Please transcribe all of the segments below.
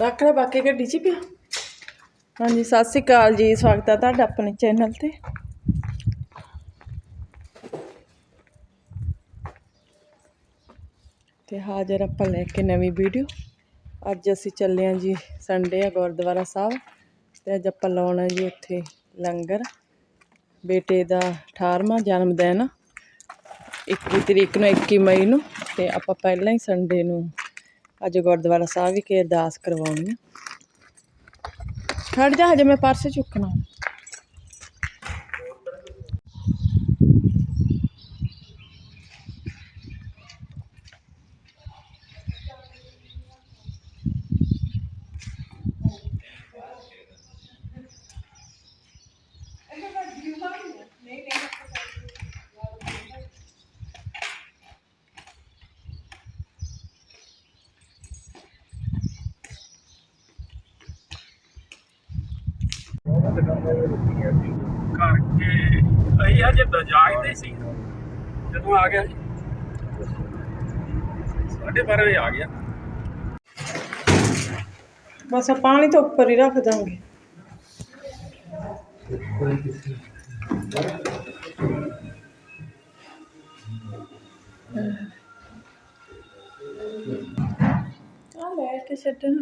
ਰੱਖ ਬਾਕੀ ਗੱਡੀ 'ਚ ਪਿਆ। ਹਾਂਜੀ, ਸਤਿ ਸ਼੍ਰੀ ਅਕਾਲ ਜੀ, ਸਵਾਗਤ ਹੈ ਤੁਹਾਡਾ ਆਪਣੇ ਚੈਨਲ ਤੇ। ਤੇ ਹਾਜ਼ਰ ਆਪਾਂ ਲੈ ਕੇ ਨਵੀਂ ਵੀਡੀਓ। ਅੱਜ ਅਸੀਂ ਚੱਲੇ ਹਾਂ ਜੀ ਸੰਡੇ ਆ ਗੁਰਦੁਆਰਾ ਸਾਹਿਬ। ਤੇ ਅੱਜ ਆਪਾਂ ਲਾਉਣਾ ਜੀ ਉੱਥੇ ਲੰਗਰ। ਬੇਟੇ ਦਾ 18ਵਾਂ ਜਨਮ ਦਿਨ 21 ਤਰੀਕ ਨੂੰ 21 ਮਈ ਨੂੰ। ਤੇ ਆਪਾਂ ਪਹਿਲਾਂ ਹੀ ਸੰਡੇ ਨੂੰ ਅੱਜ ਗੁਰਦੁਆਰਾ ਸਾਹਿਬ ਵਿਖੇ ਅਰਦਾਸ ਕਰਵਾਉਣੀ ਆ। ਖੜ ਜਾ ਹਜੇ ਮੈਂ ਪਰਸ ਚੁੱਕਣਾ। ਜਾਗਦੇ ਸੀ ਜਦੋਂ ਆ ਗਿਆ ਸਾਢੇ ਬਾਰਾਂ ਵਜੇ ਆ ਗਿਆ ਬਸ ਆਹ ਪਾਣੀ ਤੋਂ ਉੱਪਰ ਹੀ ਰੱਖ ਦਾਂਗੇ ਆ ਲੈ ਕੇ ਛੱਡਣਾ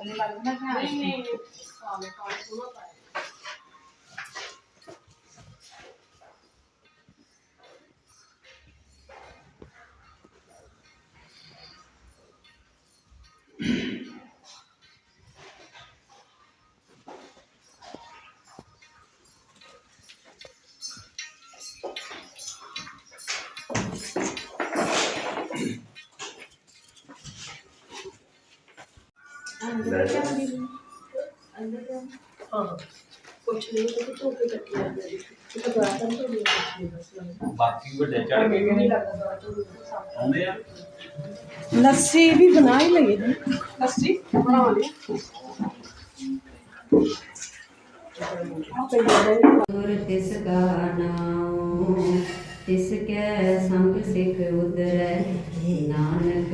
Pengin. ਬਾਕੀ ਵੱਡੇ ਚੜ ਗਏ ਆਉਂਦੇ ਆ ਲੱਸੀ ਵੀ ਬਣਾ ਹੀ ਲਈ ਜੀ ਲੱਸੀ ਬਣਾ ਲਈ ਗੁਰ ਤਿਸ ਕਾ ਨਾਮ ਤਿਸ ਕੈ ਸੰਗ ਸਿਖ ਉਦਰੈ ਨਾਨਕ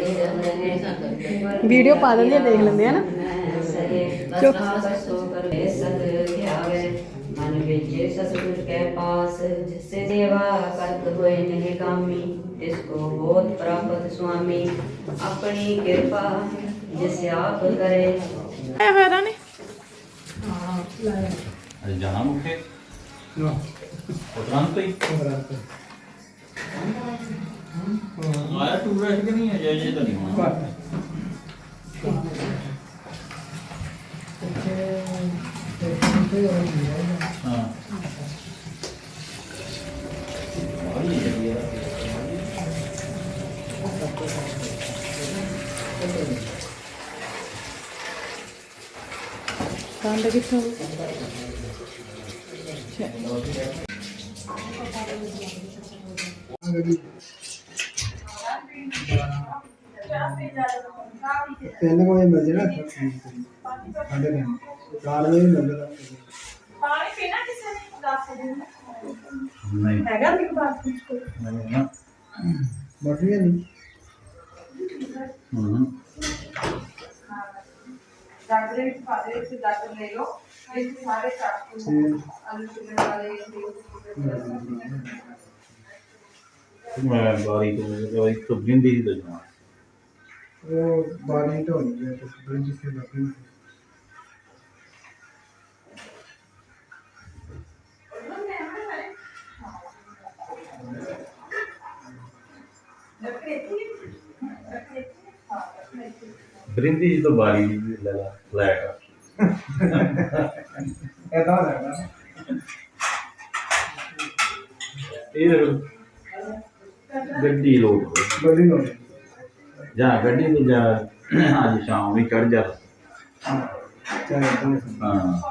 ਵੀਡੀਓ ਪਾ ਦਿੰਦੇ ਆ ਦੇਖ ਲੈਂਦੇ ਆ ਨਾ। ਚੁੱਪ। ਸੋ ਕਰ ਸਤ ਧਿਆਵੇ ਮਨ ਵਿੱਚ ਸਤਿਗੁਰ ਕੇ ਪਾਸ ਜਿਸੇ ਸੇਵਾ ਕਰਤ ਹੋਏ ਨਹੀਂ ਕਾਮੀ ਤਿਸ? ਕੋ ਬਹੁਤ ਪ੍ਰਾਪਤ ਸੁਆਮੀ ਆਪਣੀ ਕਿਰਪਾ ਜਿਸ ਆਪ ਕਰੇ ਆਇਆ ਹੋਇਆ ਰਾਣੀ ਅਜੇ ਜਾਣਾ ਮੁੱਕੇ ਉਤਰਾਂ ਤੋਂ ਹੀ ਆਇਆ ਟੂਰਿਸਟ ਕਿ ਨਹੀਂ? ਹੈ ਜੇ ਜੇ ਤਾਂ ਨਹੀਂ ਹੋਣਾ। ਕੰਡ ਕਿੱਥੋਂ ਤਿੰਨ ਕੁ ਵਜੇ ਮਿਲ ਜਾਣਾ ਸਾਡੇ ਤਿੰਨ ਚਾਰ ਵਜੇ ਮਿਲ ਜਾਣਾ ਪਾਣੀ ਪੀਣਾ ਕਿਸੇ ਨੇ ਦੱਸ ਦੇ ਨਹੀਂ ਹੈਗਾ ਮੇਰੇ ਪਾਸ ਕੁਝ ਕੋਈ ਨਹੀਂ ਨਾ ਬਟਰੀ ਨਹੀਂ ਹੂੰ ਜੱਗ ਦੇ ਵਿੱਚ ਪਾ ਦੇ ਵਿੱਚ ਜੱਗ ਲੈ ਲਓ ਵਿੱਚ ਸਾਰੇ ਚਾਕੂ ਆਲੂ ਚਿਕਨ ਵਾਲੇ ਮੈਂ ਬਾਰੀ ਤੋਂ ਇੱਕ ਤੋਂ ਬਿੰਦੀ ਹੀ ਦਜਵਾ ਉਹ ਬਾਰੀ ਤੋਂ ਨਹੀਂ ਹੈ ਤੁਸੀਂ ਬ੍ਰਿਜ ਸੇ ਬ੍ਰਿੰਦੀ ਜੀ ਤੋਂ ਬਾਰੀ ਦੀ ਲੈ ਲਾ ਫਲੈਟ ਇਹਦਾ ਲੱਗਦਾ ਇਹ ਗੱਡੀ ਲੋਡ ਬੜੀ ਲੋੜ ਜਾਂ ਗੱਡੀ ਤੇ ਜਾ ਅੱਜ ਸ਼ਾਮ ਵੀ ਚੜ ਜਾ। ਚਾਹੇ ਤਾਂ ਹਾਂ।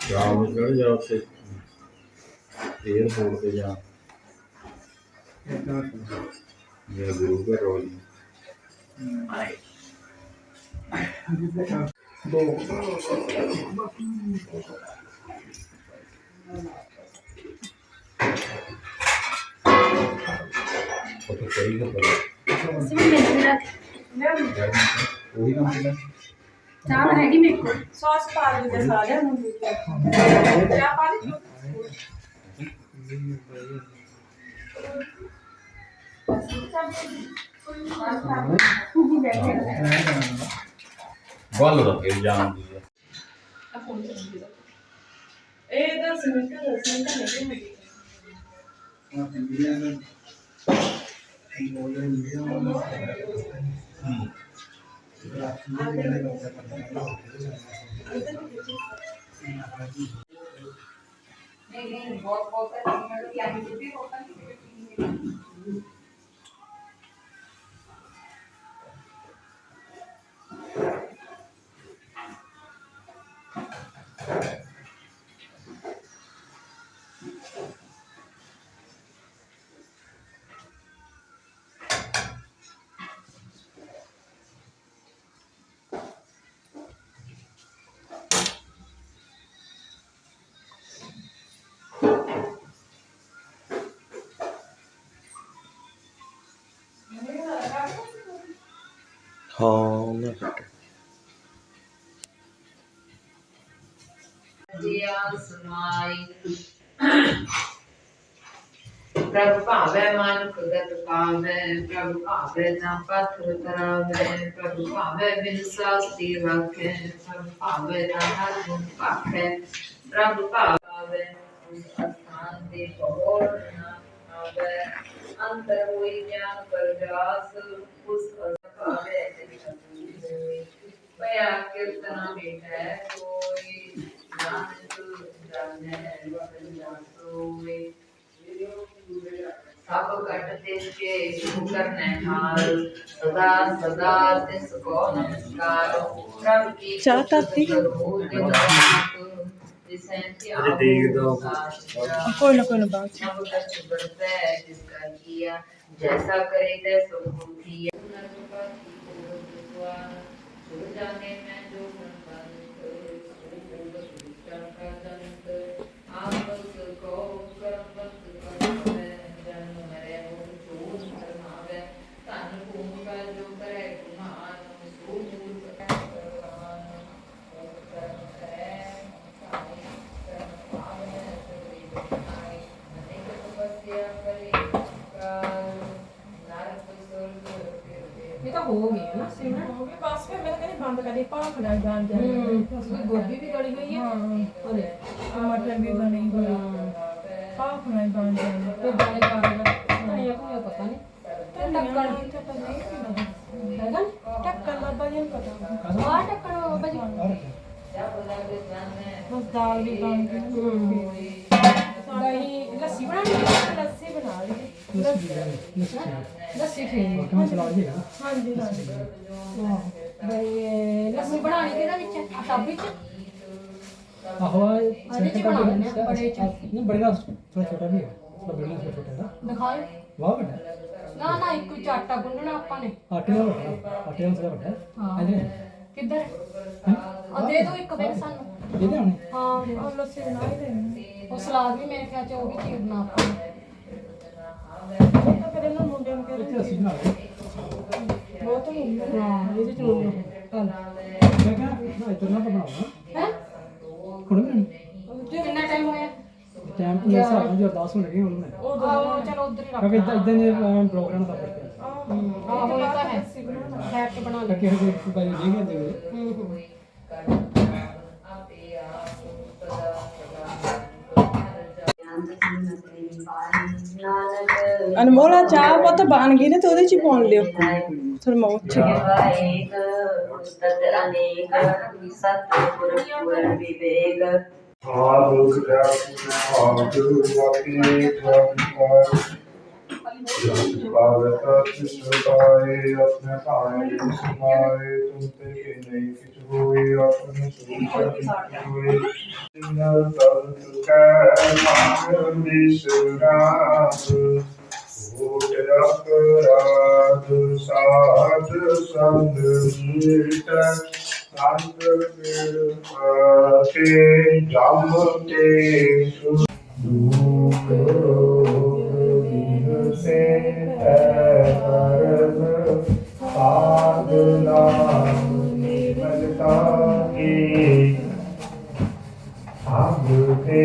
ਸ਼ਾਮ ਨੂੰ ਚੜ ਜਾ ਉੱਥੇ। 에어ਪੋਰਟ ਤੇ ਜਾ ਇਹਦਾ ਮੇਰਾ ਗੁਰੂ ਘਰ ਰੋਲ ਦੋ ਚਾਹ ਹੈਗੀ ਮੇਰੇ ਕੋਲ ਸੌਸ ਪਾ ਦੇ ਸਾਰਿਆਂ ਨੂੰ ਚਾਹ ਪਾ ਦੇ ਗੱਲ ਰੱਖੇ ਜਾਣ ਦੀ ਹੈ ਇਹ ਤਾਂ ਸਮਿੰਟ ਦਾ ਸਮਿੰਟ ਨਹੀਂ ਮਿਲੀ नहीं नहीं बहुत बहुत मतलब कि आगे भी होता नहीं ਦਿਆ ਸਮਾਈ ਪ੍ਰਭ ਭਾਵੈ ਮਨ ਭਗਤ ਪਾਵੈ ਪ੍ਰਭ ਭਾਵੈ ਨਾ ਪਥ ਕਰਾਵੈ ਪ੍ਰਭ ਭਾਵੈ ਬਿਨ ਸਾਸਤੀ ਰੱਖੈ ਪ੍ਰਭ ਭਾਵੈ ਨਾ ਹਰ ਗੁਣ ਪਾਖੈ ਪ੍ਰਭ ਭਾਵੈ ਉਸ ਅਸਥਾਨ ਦੇ ਪਹੋੜ ਨਾ ਆਵੈ ਅੰਤਰ ਹੋਈ ਗਿਆਨ ਪਰਜਾਸ ਉਸ ਅਸਥਾਵੇ ਤੇ ਸਤਿ ਹੋਈ ਪਿਆ ਕੀਰਤਨ ਬੇਟੈ ਕੋਈ ਨਾਨਕ ਜਾਣੈ ਵਤਨ ਜਾਸੋਏ ਸਭ ਘਟ ਤੇ ਕੇ ਸ਼ੁਭ ਕਰਨੈ ਹਾਲ ਸਦਾ ਸਦਾ ਤਿਸ ਕੋ ਨਮਸਕਾਰ ਪ੍ਰਭ ਕੀ ਚਾਹ ਧਰਤੀ? ਜਿਸੈ ਅਜੇ ਦੇਖਦਾ ਉਹ। ਕੋਈ ਨਾ ਕੋਈ ਨਾ ਬਾਅਦ Sudah nenek juga. ਹੋ ਗਈ ਬਸ ਫਿਰ ਮੈਂ ਤਾਂ ਕਹਿੰਦੀ ਬੰਦ ਕਰੀ ਭਾਫ ਨਾ ਜਾਣ ਜਾ ਹੂੰ। ਗੋਭੀ ਵੀ ਗਲੀ ਹੋਈ ਹੈ। ਔਰ ਟਮਾਟਰ ਵੀ ਬਣੇ ਹੋਏ ਭਾਫ ਨਾ ਜਾਣ ਜਾ ਤੇ ਬਾਰੇ ਕਾਰਨ ਧਨੀਆ ਕੋਈ ਪਤਾ ਨਹੀਂ। ਟੱਕਣ ਹੈਗਾ ਟੱਕਣ ਬਾਬਾ ਜੀ ਨੂੰ ਪਤਾ। ਆ ਟੱਕਣ ਬਾਬਾ ਜੀ ਬਸ ਦਾਲ ਵੀ ਬਣ ਗਈ। ਦਹੀਂ ਲੱਸੀ ਬਣਾ ਲਈ ਲੱਸੀ ਬਣਾ ਲਈ ਲੱਸੀ ਠੀਕ ਹਾਂਜੀ ਹਾਂਜੀ ਦਹੀਂ ਲੱਸੀ ਬਣਾਣੀ ਕਿਹਦਾ ਵਿੱਚ ਆ ਟੱਬ ਵਿੱਚ ਆਹੋ ਉਹਦੇ ਚ ਬਣਾ ਲੈਂਦੇ ਆ ਬੜੇ ਚ ਨਹੀਂ ਬੜੇਗਾ ਥੋੜਾ ਛੋਟਾ ਵੀ ਹੈ ਥੋੜਾ ਬੜੇਗਾ ਥੋੜਾ ਛੋਟਾ ਹੈ ਦਿਖਾਓ ਵਾਹ ਬੇਟਾ ਨਾ ਨਾ ਇੱਕ ਚ ਆਟਾ ਗੁੰਨਣਾ ਆਪਾਂ ਨੇ ਆਟੇ ਨਾਲ ਵੱਡਾ ਆਟੇ ਨਾਲ ਥੋੜਾ ਵੱਡਾ ਹਾਂ। ਇਹਦੇ ਕਿੱਧਰ ਆ ਦੇ ਦਿਓ ਇੱਕ ਬੈਗ ਸਾਨੂੰ ਇਹਦੇ ਆਉਣੇ ਹਾਂ ਉਹ ਲੱਸੀ ਬਣਾ ਹੀ ਲੈਣੀ ਉਹ ਸਲਾਦ ਵੀ ਮੇਰੇ ਖਿਆਲ ਚ ਉਹ ਵੀ ਚੀਰਨਾ ਆਪਾਂ ਨੇ। ਤਾਂ ਫਿਰ ਇਹਨਾਂ ਮੁੰਡਿਆਂ ਨੂੰ ਕਹਿੰਦੇ ਇੱਥੇ ਅਸੀਂ ਲਏ ਬਹੁਤ ਹੁੰਦਾ ਹਾਂ ਇਹਦੇ ਚ ਚੱਲ ਮੈਂ ਕਿਹਾ ਇੱਧਰ ਨਾ ਬਣਾਉਣਾ ਹੈ। ਹੁਣ ਨਹੀਂ ਕਿੰਨਾ ਟਾਈਮ ਹੋਇਆ ਟਾਈਮ ਤੇ ਹਿਸਾਬ ਨਾਲ ਜੋ 10 ਹੋਣੇ ਹੁਣ ਮੈਂ ਉਹ ਚਲੋ ਉਧਰ ਹੀ ਰੱਖ ਕਿਉਂਕਿ ਇਦਾਂ ਇਦਾਂ ਬਲੌਗ ਰਹਿਣਾ ਤਾਂ ਪੜਿਆ ਆਹੋ ਇਹ ਤਾਂ ਹੈ। ਕੇ ਬਣਾ ਲੈ ਕਿ ਕਿਸੇ ਕੋਈ ਬਾਈ ਦੇ ਗਿਆ ਦੇ ਹੂੰ ਹੂੰ। ਅਨਮੋਲਾ ਚਾਹ ਪੁੱਤ ਬਣ ਗਈ ਨੇ ਤੇ ਉਹਦੇ ਚ ਹੀ ਪਾਉਣ ਲਿਓ। ਥਰਮੋਸ ਚ ਵਾਹਿਕ ਉਸਤਤ ਅਨੇਕ ਸਤਿਗੁਰ ਪੁਰ ਵਿਵੇਕ ਆਦੁ ਕਿਰਿਆ ਆਦੁ ਵਾਕੀ ਵਾਕੀ ਭਾਵਤ ਸਿਸਤਾਏ ਆਪਣੇ ਭਾਣੇ ਸਮਾਏ ਤੁਮ ਤੇ ਕੇ ਨਹੀਂ ਕਿਛ ਹੋਏ ਆਪਣੇ ਸੁਖ ਹੋਏ ਜਿਨ ਤਰ ਕੈ ਮਾਨ ਬਿਸਰਾਸ ਓਟ ਅਪਰਾਧ ਸਾਧ ਸੰਗ ਮੀਟ। ਸੰਤ ਕਿਰਪਾ ਕੇ ਜਮ ਤੇ ਸੁ ਦੁਖ ਰੋਗ ਦਿਨ ਸੇ ਹਰਨ ਸਾਧਨਾ ਨਿਮਲਤਾ ਕੀ? ਆਗ ਤੇ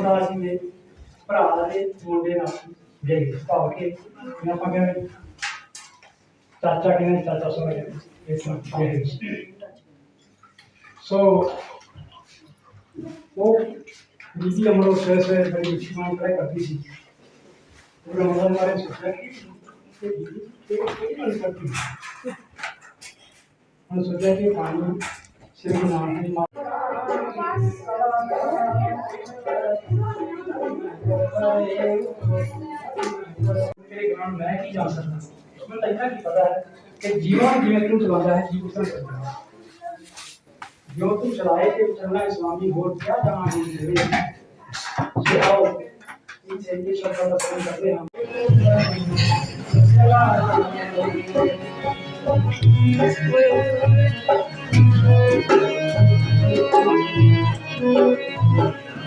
ਗੁਰੂ ਅਮਰਦਾਸ ਜੀ ਦੇ ਭਰਾ ਦੇ ਮੁੰਡੇ ਨਾਲ ਗਏ ਭਾਵ ਕਿ ਇਹਨਾਂ ਆਪਾਂ ਕਹਿੰਦੇ ਚਾਚਾ ਕਹਿੰਦੇ ਚਾਚਾ ਸੋਹਣਾ ਕਹਿੰਦੇ ਇਸ ਨਾਲ ਗਏ ਸੋ ਉਹ ਬੀਬੀ ਅਮਰੋ ਸਵੇਰੇ ਸਵੇਰੇ ਬੜੀ ਇਸ਼ਮਾਨ ਕਰੇ ਕਰਦੀ ਸੀ ਉਹ ਰਮਜ਼ਾਨ ਮਾਰੇ ਸੋਚਿਆ ਕਿ ਇਹ ਬੀਬੀ ਇਹ ਕੋਈ ਨਹੀਂ ਕਰਦੀ ਉਹਨੇ ਸੋਚਿਆ तो जीवन जीवन जिन्हें तुम चला है, जीव उतना चल है। जो तुम चलाए थे चलना इस्लामी बोर्ड क्या जहाँ ये आओ, इन सैनिक शब्द का करते हम Thank.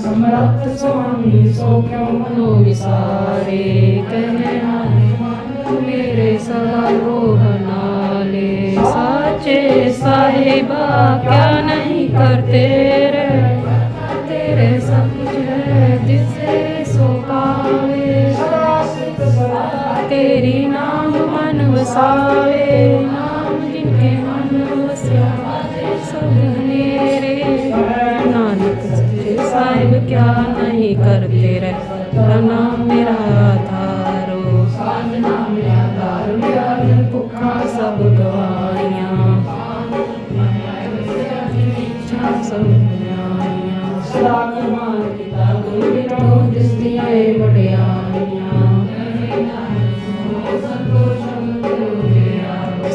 समरथ स्वामी सो क्यों मनो विसारे कहना मेरे सदा रोह नाले साचे साहिबा क्या नहीं करते रे तेरे समझ जिसे सो पावे तेरी नाम मन वसारे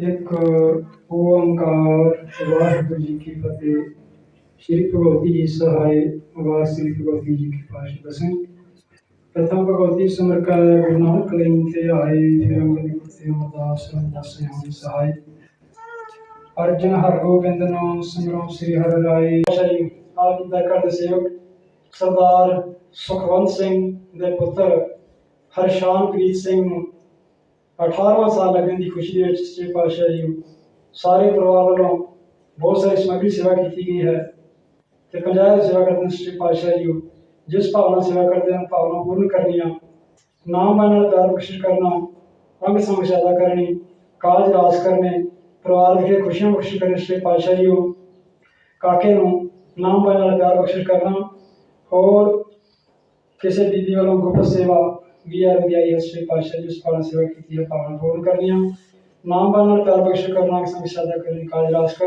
एक, ओंकार वाहेगुरु जी की ਓੰਕਾਰ श्री भगवती जी सहाय व श्री भगवती जी के पास बसें प्रथम भगवती समर का गुरु नानक लेते आए, फिर हम सहाय। ਅਰਜਨ ਹਰਗੋਬਿੰਦ ਨਾਮ ਸਿਮਰੋ ਸ੍ਰੀ ਹਰਿ ਰਾਏ। ਸ਼੍ਰੀ ਆਪ ਦਾ ਕਰਦ ਸੇਵਕ, ਸਰਦਾਰ ਸੁਖਵੰਤ ਸਿੰਘ ਦੇ ਪੁੱਤਰ, ਹਰਸ਼ਾਨਪ੍ਰੀਤ ਸਿੰਘ ਨੂੰ 18ਵਾਂ ਸਾਲ ਲੱਗਣ ਦੀ ਖੁਸ਼ੀ ਦੇ ਵਿੱਚ ਸੱਚੇ ਪਾਤਸ਼ਾਹ ਜੀ ਸਾਰੇ ਪਰਿਵਾਰ ਵੱਲੋਂ ਬਹੁਤ ਸਾਰੀ ਸਮੱਗਰੀ ਸੇਵਾ ਕੀਤੀ ਗਈ ਹੈ ਤੇ ਪੰਜਾਹ ਦੀ ਸੇਵਾ ਕਰਦੇ ਹਨ ਸੱਚੇ ਪਾਤਸ਼ਾਹ ਜੀ ਜਿਸ ਭਾਵਨਾ ਸੇਵਾ ਕਰਦੇ ਹਨ, ਭਾਵਨਾ ਪੂਰਨ ਕਰਨੀਆਂ ਨਾਮ ਨਾਲ ਪਿਆਰ ਬਖਸ਼ਿਸ਼ ਕਰਨਾ ਅੰਗ ਸੰਗ ਜ਼ਿਆਦਾ ਕਰਨੀ ਕਾਜ ਰਾਸ ਕਰਨੇ परिवार ਵਿਖੇ खुशियाँ बख्श ਕਰੇ ਸੇ पातशाह जी काके ਕਾਕੇ ਨੂੰ ਨਾਮ ਪਾਇਆ ਨਾਲ और किसी दीदी वालों गुप्त सेवा B R B I S Pashah जी पालन सेवा की पावन पूर्ण कर है नाम पालन प्यार बख्श करना के संग साझा करने का इलाज कर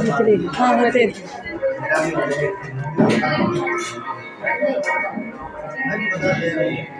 ভিতরে হ্যাঁ হতে Thank you.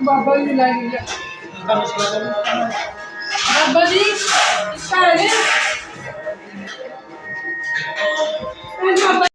Baba ile ilgili Baba ji ਭੈਣੇ।